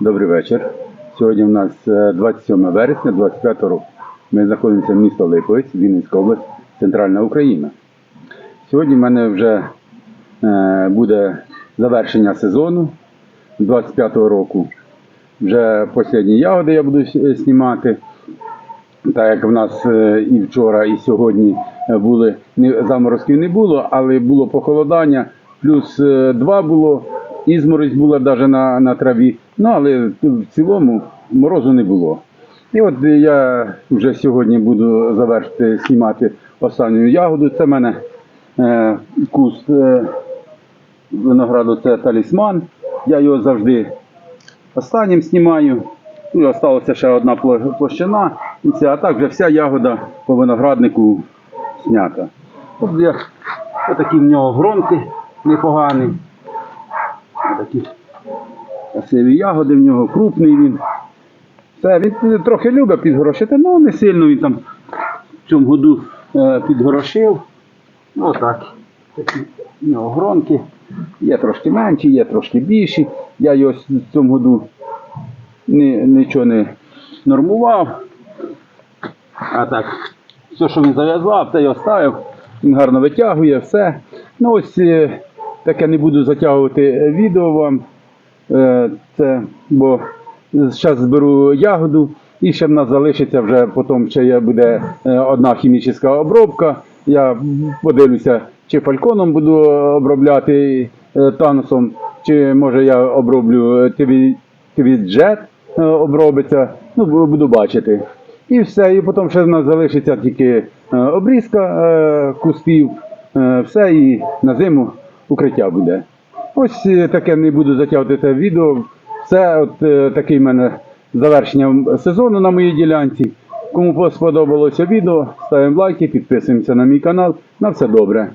Добрий вечір. Сьогодні у нас е, 27 вересня 25 року. Ми знаходимося в місто Липовець, Вінницька область, Центральна Україна. Сьогодні в мене вже е, буде завершення сезону 25-го року. Вже останні ягоди я буду знімати. Так як в нас е, і вчора, і сьогодні е, були заморозків не було, але було похолодання, плюс 2 було, ізморозь була навіть на, на траві. Ну, але в цілому морозу не було. І от я вже сьогодні буду завершити знімати останню ягоду. Це в мене е, куст е, винограду, це талісман. Я його завжди останнім знімаю. Ну, і осталася ще одна площина. І все. А так вже вся ягода по винограднику знята. От я, отакі в нього гронки непогані. Отакі красиві ягоди в нього, крупний він. Все, він трохи любить підгорошити, але не сильно він там в цьому году е, підгорошив. Отак. Такі в нього гронки. Є трошки менші, є трошки більші. Я його в цьому году ні, нічого не нормував. А так, все, що він зав'язав, те й оставив. Він гарно витягує, все. Ну ось е, таке не буду затягувати е, відео вам. Е, Це, бо зараз зберу ягоду і ще в нас залишиться вже потім ще буде е, одна хімічна обробка. Я подивлюся, чи фальконом буду обробляти танусом, чи може я оброблю твіджет обробиться. Ну, буду бачити. І все. І потім ще в нас залишиться тільки обрізка кустів, все, і на зиму укриття буде. Ось е, таке не буду затягувати це відео. Це от е, такий в мене завершення сезону на моїй ділянці. Кому сподобалося відео, ставимо лайки, підписуємося на мій канал. На все добре.